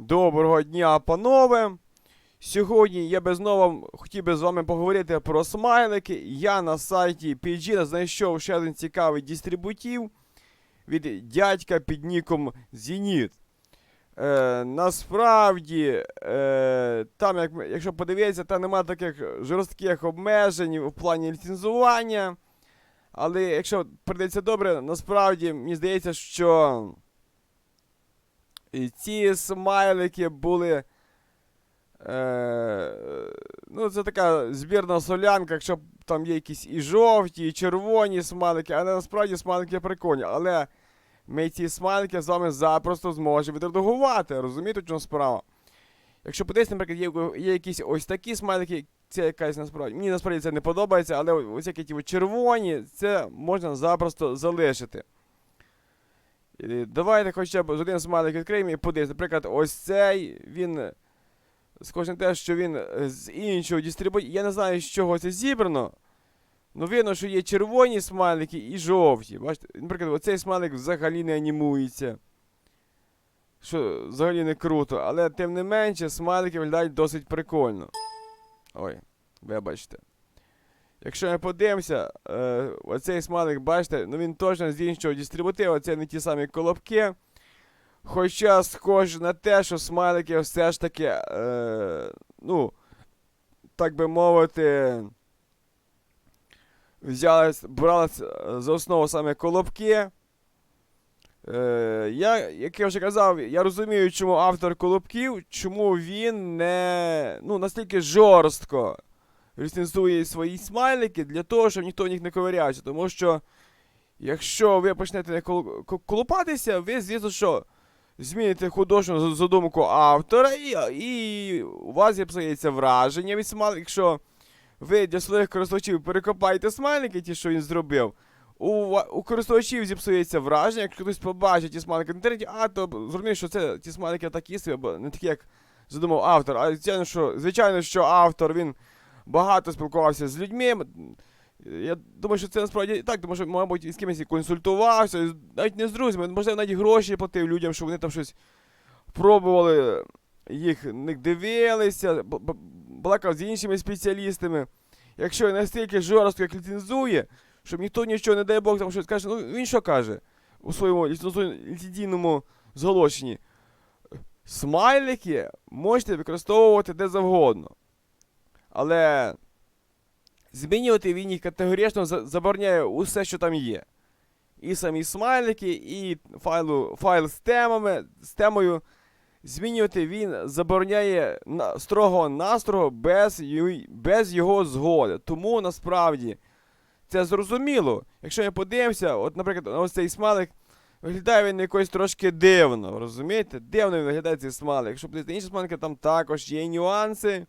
Доброго дня, панове! Сьогодні я би знову хотів би з вами поговорити про смайлики. Я на сайті PG знайшов ще один цікавий дистрибутив від дядька під ніком Зеніт. Е, насправді, е, там, як, якщо подивитися, там немає таких жорстких обмежень в плані ліцензування. Але якщо придеться добре, насправді мені здається, що і ці смайлики були. Е, ну, це така збірна солянка, якщо там є якісь і жовті, і червоні смайлики, але насправді смайлики прикольні. Але ми ці смайлики з вами запросто зможемо відредагувати. Розумієте, в чому справа? Якщо подивитися, наприклад, є, є якісь ось такі смайлики, це якась насправді. Мені насправді це не подобається, але ось які ті червоні, це можна запросто залишити. І Давайте хоча б з один смайлик відкриємо і подивимося. Наприклад, ось цей, він е, схоже на те, що він е, з іншого дистрибутора. Я не знаю, з чого це зібрано. Ну, видно, що є червоні смайлики і жовті. Бачите, наприклад, оцей смайлик взагалі не анімується. Що взагалі не круто, але тим не менше, смайлики виглядають досить прикольно. Ой, вибачте. Якщо ми подивимося, е, оцей смайлик, бачите, ну він точно з іншого дистрибутива, це не ті самі колобки. Хоча схоже на те, що смайлики все ж таки, е, ну, так би мовити, взялись, брались е, за основу саме колобки. Е, я, як я вже казав, я розумію, чому автор колобків, чому він не ну, настільки жорстко ліцензує свої смайлики для того, щоб ніхто в них не ковирявся. Тому що, якщо ви почнете ко- колупатися, ви, звісно, що зміните художню задумку автора, і, і у вас зіпсується враження від смайликів, якщо ви для своїх користувачів перекопаєте смайлики, ті, що він зробив. У, у користувачів зіпсується враження, якщо хтось побачить ті смайлики в інтернеті, а то зрозуміє, що це ті смайлики такі собі, або не такі, як задумав автор. А звичайно, що, звичайно, що автор він багато спілкувався з людьми. Я думаю, що це насправді так, тому що, мабуть, із кимось консультувався, навіть не з друзями, можливо, навіть гроші платив людям, щоб вони там щось пробували, їх не дивилися, балакав з іншими спеціалістами. Якщо настільки жорстко як ліцензує, щоб ніхто нічого, не дай Бог, там щось каже, ну він що каже у своєму ліцензійному зголошенні? Смайлики можете використовувати де завгодно. Але змінювати він їх категорично забороняє усе, що там є. І самі смайлики, і файлу, файл з темами, з темою. Змінювати він забороняє строго настрого без, без його згоди. Тому насправді це зрозуміло. Якщо ми подивимося, от, наприклад, ось цей смайлик, виглядає він якось трошки дивно, розумієте? Дивно він виглядає цей смайлик. Якщо подивитися інші смайлики, там також є нюанси.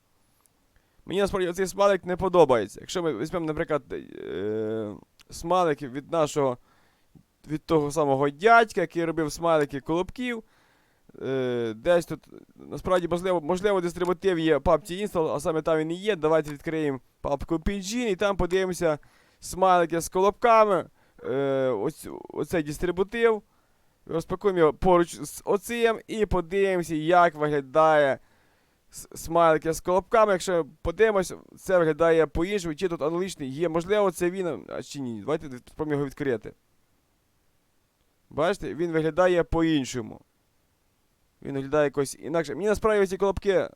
Мені насправді цей смайлик не подобається. Якщо ми візьмемо, наприклад, е- смайлик від нашого, від того самого дядька, який робив смайлики колобків. Е, десь тут, насправді, можливо, можливо, дистрибутив є папці install, а саме там він і є. Давайте відкриємо папку PG і там подивимося смайлики з колобками. Е, ось, оцей дистрибутив. Розпакуємо його поруч з оцим і подивимося, як виглядає смайлики з колобками. Якщо подивимось, це виглядає по-іншому, чи тут аналогічний є. Можливо, це він, а чи ні. Давайте спробуємо його відкрити. Бачите, він виглядає по-іншому. Він виглядає якось інакше. Мені насправді ці колобки.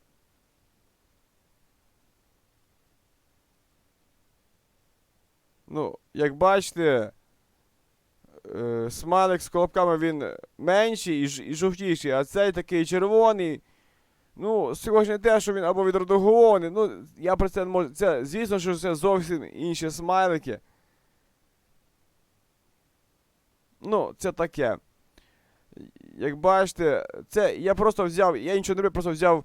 Ну, як бачите, е, смайлик з колобками він менший і, жовтіший, а цей такий червоний. Ну, на те, що він або відредагований. Ну, я про це не можу. Це, звісно, що це зовсім інші смайлики. Ну, це таке. Як бачите, це я просто взяв, я нічого не робив, просто взяв.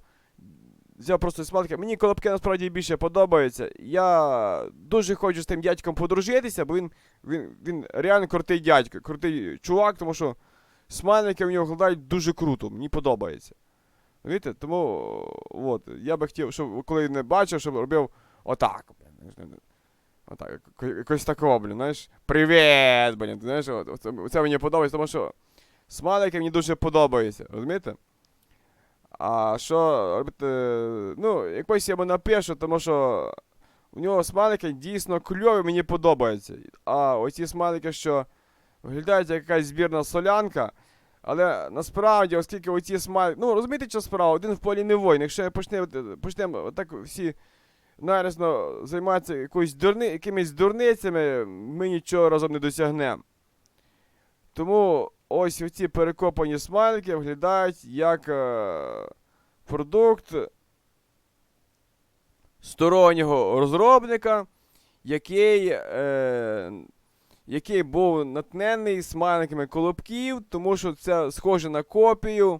Взяв просто смайлики. Мені колобки насправді більше подобаються. Я дуже хочу з тим дядьком подружитися, бо він, він, він реально крутий дядько, крутий чувак, тому що смайлики в нього виглядають дуже круто, мені подобається. Видите? Тому от, я би хотів, щоб коли не бачив, щоб робив отак. Отак, яко- якось такого, блін, знаєш. Привіт, блін, знаєш, от, оце, оце мені подобається, тому що смайлики мені дуже подобаються, розумієте? А що робити? Ну, якось я йому напишу, тому що у нього смайлики дійсно кльові, мені подобаються. А оці смайлики, що виглядають як якась збірна солянка. Але насправді, оскільки оці смайлики. Ну, розумієте, що справа? Один в полі не воїн. Якщо я почне, почнемо отак всі нарісно займатися якоюсь дурни, якимись дурницями, ми нічого разом не досягнемо. Тому ось оці перекопані смайлики виглядають як е, продукт стороннього розробника, який, е, який був натнений смайликами колобків, тому що це схоже на копію.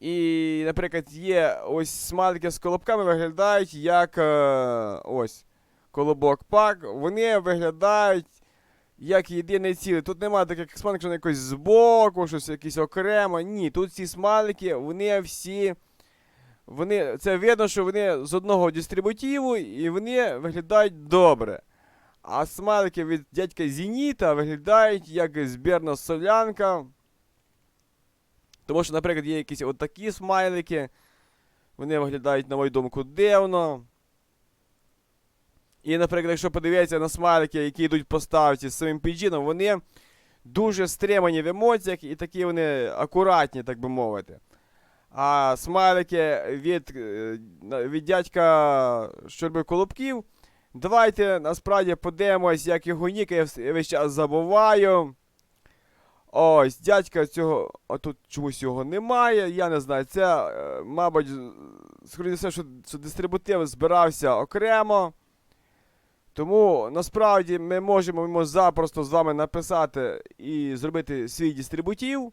І, наприклад, є ось смайлики з колобками виглядають як е, ось колобок пак. Вони виглядають як єдине ціле. Тут немає таких смайликів, що вони якось збоку, щось якесь окремо. Ні, тут ці смайлики, вони всі. Вони, це видно, що вони з одного дистрибутиву і вони виглядають добре. А смайлики від дядька Зеніта виглядають як збірна солянка. Тому що, наприклад, є якісь отакі смайлики. Вони виглядають, на мою думку, дивно. І, наприклад, якщо подивитися на смайлики, які йдуть по ставці з своїм піджіном, вони дуже стримані в емоціях і такі вони акуратні, так би мовити. А смайлики від, е, від дядька Щорби Колобків. Давайте насправді подивимось, як його нік, я весь час забуваю. Ось, дядька цього. А тут чомусь його немає. Я не знаю. Це, е, мабуть, скоріше все, що, що дистрибутив збирався окремо. Тому насправді ми можемо йому запросто з вами написати і зробити свій дистрибутив,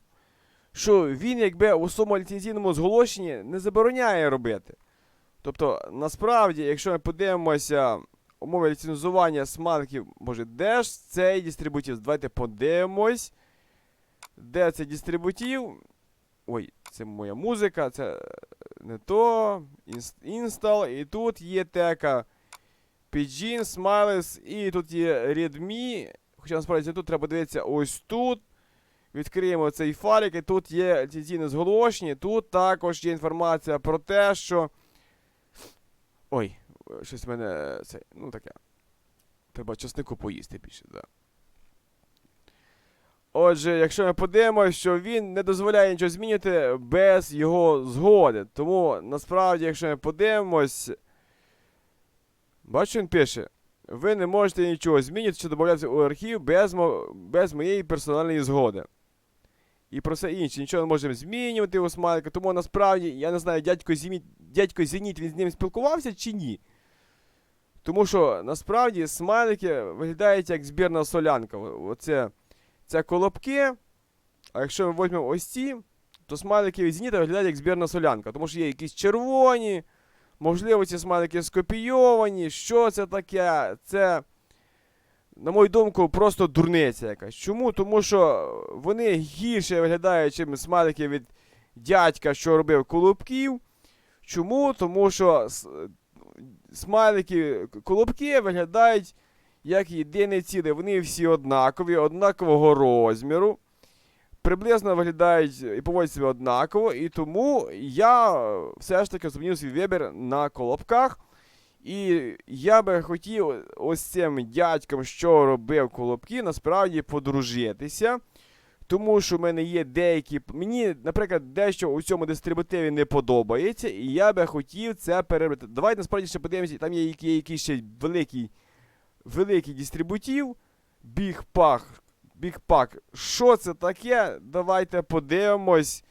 що він, якби у своєму ліцензійному зголошенні не забороняє робити. Тобто, насправді, якщо ми подивимося умови ліцензування смарків, може, де ж цей дистрибутив? Давайте подивимось. Де цей дистрибутив? Ой, це моя музика, це е, не то. Інстал. І тут є тека Pidgin, Smiles, і тут є Redmi. Хоча насправді тут треба дивитися ось тут. Відкриємо цей файлик, і тут є ліцензійне зголошення. Тут також є інформація про те, що. Ой, щось в мене. е, Це, ну таке. Треба часнику поїсти більше. Да. Отже, якщо ми подивимося, що він не дозволяє нічого змінювати без його згоди. Тому насправді, якщо ми подивимось. Бачу, він пише. Ви не можете нічого змінювати чи додаватися у архів без, мо... без моєї персональної згоди. І про все інше. Нічого не можемо змінювати у смайлика. Тому насправді, я не знаю, дядько Зеніт, дядько Зеніт він з ним спілкувався чи ні. Тому що насправді смайлики виглядають як збірна солянка. Оце це колобки. А якщо ми візьмемо ось ці, то смайлики від Зеніта виглядають як збірна солянка. Тому що є якісь червоні. Можливо, ці смайлики скопійовані. Що це таке? Це, на мою думку, просто дурниця якась. Чому? Тому що вони гірше виглядають, ніж смайлики від дядька, що робив колобків. Чому? Тому що смайлики колобки виглядають як єдине ціле. Вони всі однакові, однакового розміру. Приблизно виглядають і поводять себе однаково, і тому я все ж таки змінив свій вибір на колобках. І я би хотів ось цим дядьком, що робив колобки, насправді подружитися. Тому що в мене є деякі. Мені, наприклад, дещо у цьому дистрибутиві не подобається, і я би хотів це переробити. Давайте насправді ще подивимося, там є який- якийсь ще великий, великий Pack. Big Pack. Що це таке? Давайте подивимось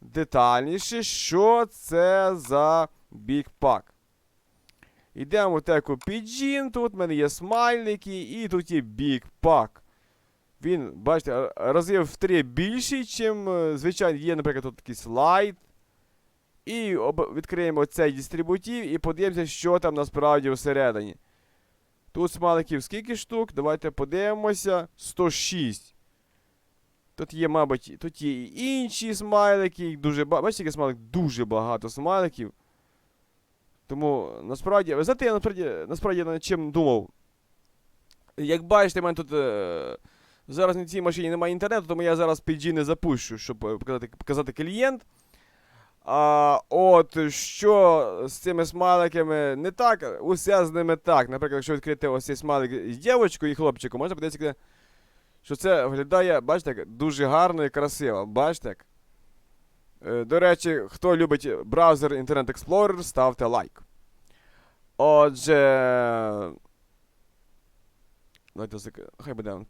детальніше, що це за Pack. Йдемо в теку Pidgin, тут в мене є смайлики, і тут є Pack. Він, бачите, разів в три більший, ніж звичайно є, наприклад, тут такий слайд. І відкриємо цей дистрибутив і подивимося, що там насправді всередині. Тут смайликів скільки штук? Давайте подивимося. 106. Тут є, мабуть, тут є і інші смайлики, їх дуже багато. Бачите, який смайлик? Дуже багато смайликів. Тому насправді, знаєте, я насправді, насправді над чим думав. Як бачите, в мене тут е, зараз на цій машині немає інтернету, тому я зараз PG не запущу, щоб е, показати, показати клієнт. А от що з цими смайликами не так, усе з ними так. Наприклад, якщо відкрити ось цей смайлик з дівчинкою і хлопчиком, можна подивитися, що це виглядає, бачите, дуже гарно і красиво. Бачите? Е, До речі, хто любить браузер Internet Explorer, ставте лайк. Отже. Давайте зак... хай буде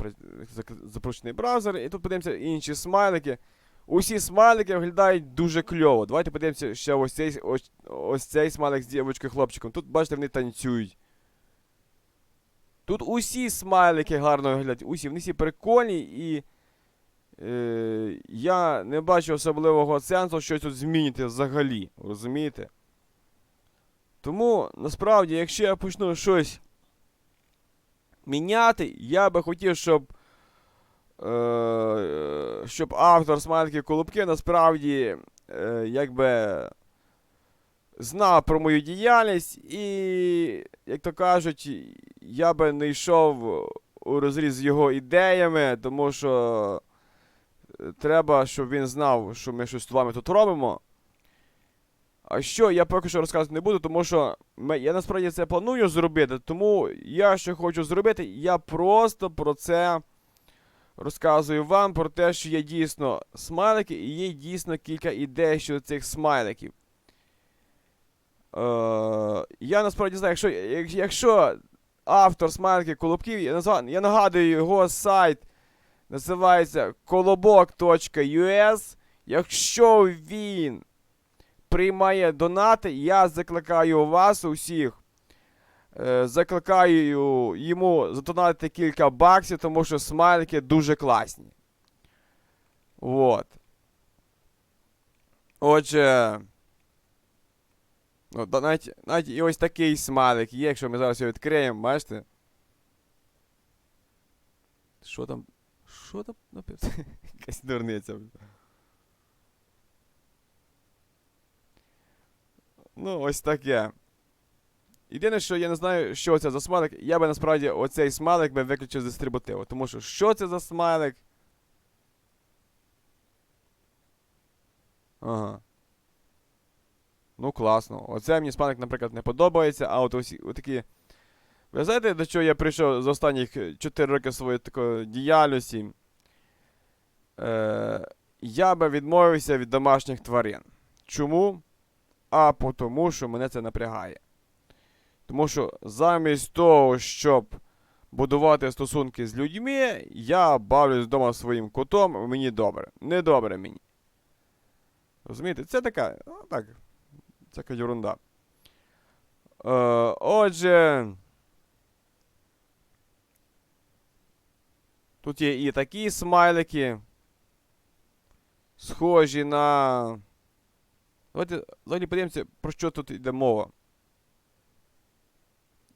запущений браузер, і тут подивимося інші смайлики. Усі смайлики виглядають дуже кльово. Давайте подивимося ще ось цей, ось, ось цей смайлик з дівчинкою хлопчиком. Тут, бачите, вони танцюють. Тут усі смайлики гарно виглядають. Усі, вони всі прикольні і. Е, я не бачу особливого сенсу щось тут змінити взагалі. Розумієте? Тому насправді, якщо я почну щось міняти, я би хотів, щоб. Е, щоб автор смайликів Колобки насправді е, якби знав про мою діяльність і, як то кажуть, я би не йшов у розріз з його ідеями, тому що е, треба, щоб він знав, що ми щось з вами тут робимо. А що я поки що розказувати не буду, тому що я насправді це планую зробити, тому я що хочу зробити, я просто про це розказую вам про те, що є дійсно смайлики, і є дійсно кілька ідей щодо цих смайликів. Е, я насправді знаю, якщо, якщо автор смайликів Колобків, я, назва, я нагадую, його сайт називається kolobok.us. Якщо він приймає донати, я закликаю вас усіх. Е, закликаю йому задонатити кілька баксів, тому що смайлики дуже класні. Вот. Отже. Ну, навіть, навіть і ось такий смайлик є, якщо ми зараз його відкриємо, бачите? Що там? Що там? Якась дурниця. Ну, ось таке. Єдине, що я не знаю, що це за смайлик. Я би насправді оцей смайлик би виключив з дистрибутиву. Тому що що це за смайлик? Ага. Ну, класно. Оце мені смайлик, наприклад, не подобається, а от ось такі. Ви знаєте, до чого я прийшов за останніх 4 роки своєї такої діяльності? Е, я би відмовився від домашніх тварин. Чому? А тому, що мене це напрягає. Тому що замість того, щоб будувати стосунки з людьми, я бавлюсь вдома своїм котом, мені добре. Не добре мені. Розумієте? Це така. Ну, так. Така ерунда. Е, отже. Тут є і такі смайлики. Схожі на. Давайте взагалі подивимося, про що тут йде мова.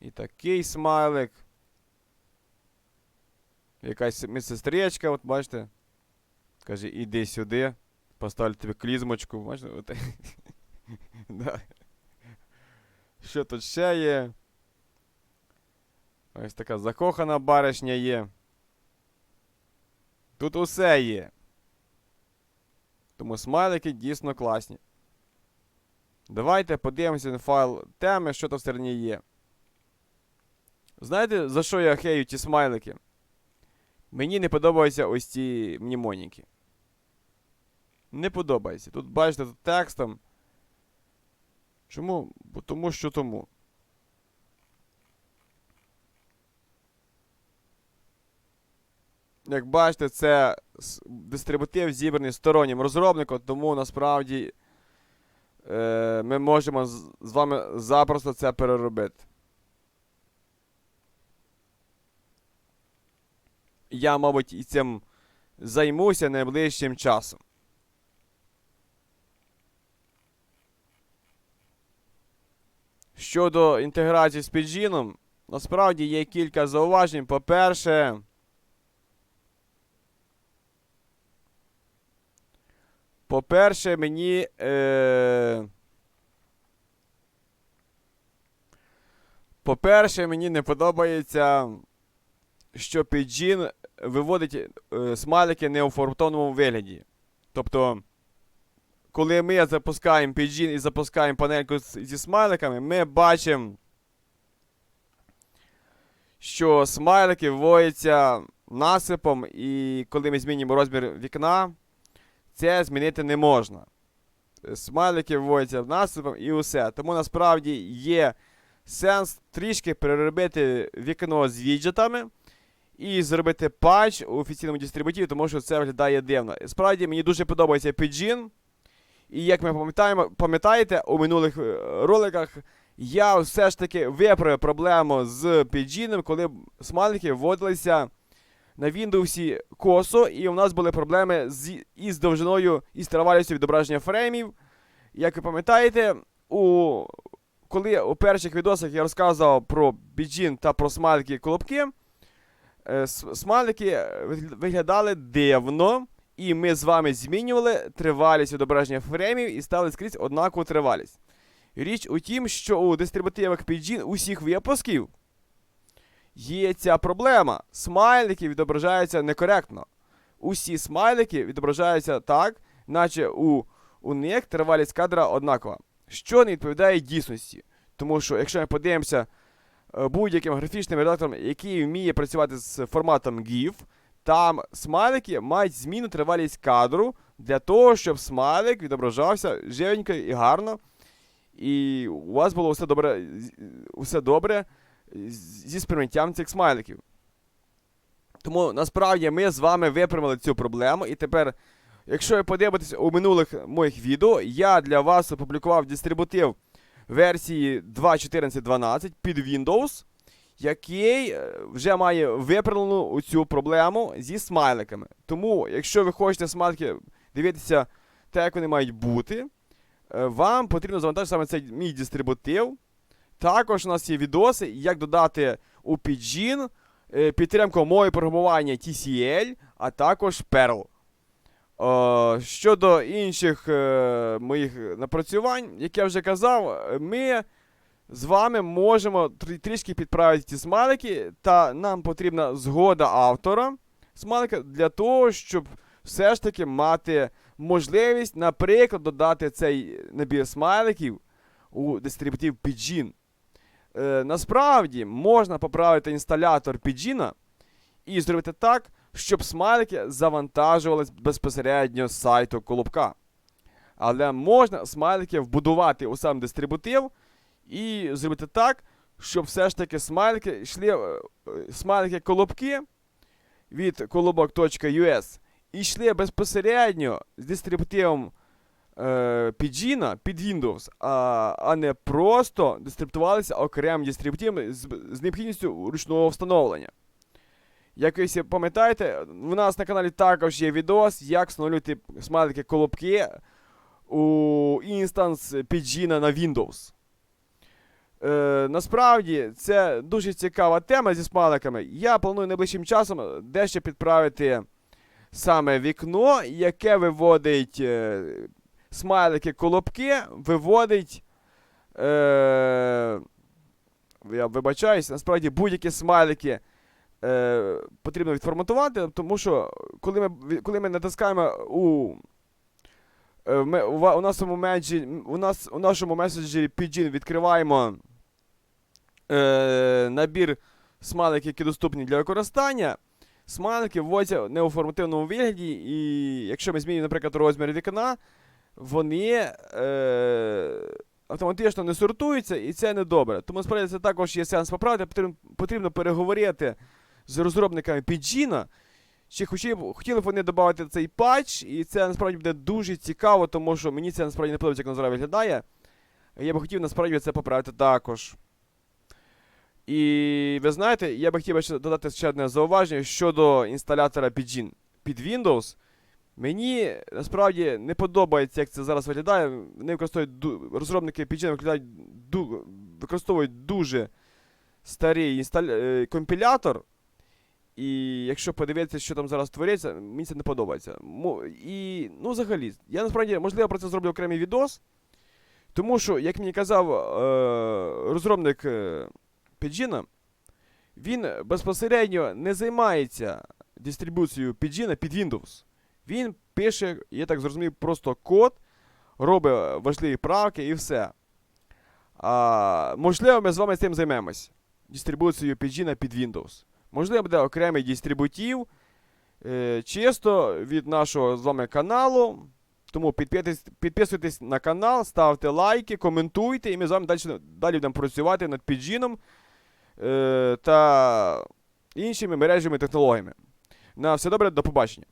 І такий смайлик. Якась медсестричка, от бачите. Каже, іди сюди. Поставлю тобі клізмочку. Бачите? От. да. Що тут ще є? Ось така закохана баришня є. Тут усе є. Тому смайлики дійсно класні. Давайте подивимося на файл теми, що там всередині є. Знаєте, за що я хею ті смайлики? Мені не подобаються ось ці мнімоніки. Не подобається. Тут бачите тут текстом. Чому? Бо тому що тому. Як бачите, це дистрибутив зібраний стороннім розробником, тому насправді ми можемо з, з вами запросто це переробити. Я, мабуть, і цим займуся найближчим часом. Щодо інтеграції з Піджіном, насправді є кілька зауважень. По-перше, по-перше, мені. Е... По-перше, мені не подобається, що Піджін виводить е, смайлики не у фортовному вигляді. Тобто, коли ми запускаємо Pidgin і запускаємо панельку зі смайликами, ми бачимо, що смайлики вводяться насипом, і коли ми змінюємо розмір вікна, це змінити не можна. Смайлики вводяться насипом і усе. Тому насправді є сенс трішки переробити вікно з віджетами і зробити патч у офіційному дистрибутиві, тому що це виглядає дивно. Справді мені дуже подобається Pidgin. І як ми пам'ятаємо, пам'ятаєте, у минулих е, роликах я все ж таки виправив проблему з Pidgin, коли смайлики вводилися на Windows косо, і у нас були проблеми з, із довжиною і з тривалістю відображення фреймів. Як ви пам'ятаєте, у, коли у перших відосах я розказував про Pidgin та про смайлики колобки, е, смайлики виглядали дивно, і ми з вами змінювали тривалість відображення фреймів і ставили скрізь однакову тривалість. Річ у тім, що у дистрибутивах Pidgin усіх випусків є ця проблема. Смайлики відображаються некоректно. Усі смайлики відображаються так, наче у, у них тривалість кадра однакова, що не відповідає дійсності. Тому що, якщо ми подивимося е, будь-яким графічним редактором, який вміє працювати з форматом GIF, там смайлики мають зміну тривалість кадру для того, щоб смайлик відображався живенько і гарно. І у вас було все добре, все добре з- зі сприйняттям цих смайликів. Тому насправді ми з вами виправили цю проблему. І тепер, якщо ви подивитесь у минулих моїх відео, я для вас опублікував дистрибутив версії 2.14.12 під Windows, який е, вже має виправлену цю проблему зі смайликами. Тому, якщо ви хочете смайлики дивитися так, як вони мають бути, е, вам потрібно завантажити саме цей мій дистрибутив. Також у нас є відоси, як додати у Pidgin е, підтримку мови програмування TCL, а також Perl. Е, щодо інших е, моїх напрацювань, як я вже казав, ми з вами можемо трішки підправити ці смайлики, та нам потрібна згода автора смайлика для того, щоб все ж таки мати можливість, наприклад, додати цей набір смайликів у дистрибутив Pidgin. Е, насправді можна поправити інсталятор Pidgin і зробити так, щоб смайлики завантажувались безпосередньо з сайту Колобка. Але можна смайлики вбудувати у сам дистрибутив і зробити так, щоб все ж таки смайлики йшли, е, е, смайлики колобки від колобок.us і йшли безпосередньо з дистрибутивом е, Pidgin під Windows, а, а не просто дистриптувалися окремим дистрибутивом з, з необхідністю ручного встановлення. Як ви всі пам'ятаєте, у нас на каналі також є відос, як встановлювати смайлики колобки у інстанс Pidgin на Windows. Е, насправді це дуже цікава тема зі смайликами. Я планую найближчим часом дещо підправити саме вікно, яке виводить е, смайлики колобки, виводить. Е, я вибачаюсь, насправді будь-які смайлики е, потрібно відформатувати, тому що коли ми, коли ми натискаємо у. е, Ми, у, нашому менеджері, у, нас, у нашому меседжері Pidgin відкриваємо е, набір смайликів, які доступні для використання. Смайлики вводяться не у формативному вигляді, і якщо ми змінюємо, наприклад, розмір вікна, вони е, автоматично не сортуються, і це не добре. Тому справді це також є сенс поправити. Потрібно, потрібно переговорити з розробниками Pidgin, чи хотіли, хотіли б вони додати цей патч, і це насправді буде дуже цікаво, тому що мені це насправді не подобається, як воно зараз виглядає. Я би хотів насправді це поправити також. І ви знаєте, я би хотів ще додати ще одне зауваження щодо інсталятора Pidgin під Windows. Мені насправді не подобається, як це зараз виглядає. Вони використовують розробники Pidgin викладають використовують дуже старий інстал... е, компілятор. І якщо подивитися, що там зараз твориться, мені це не подобається. І, ну, взагалі, я насправді, можливо, про це зроблю окремий відос. Тому що, як мені казав е, розробник е, Pidgin, він безпосередньо не займається дистрибуцією Pidgin під Windows. Він пише, я так зрозумів, просто код робить важливі правки і все. А, можливо, ми з вами цим займемось. Дистрибуцією PG на під Windows. Можливо, буде окремий дистрибутив. Е, чисто від нашого з вами каналу. Тому підписуйтесь, підписуйтесь на канал, ставте лайки, коментуйте, і ми з вами далі, далі будемо працювати над піджіном е, та іншими мережами технологіями. На все добре, до побачення.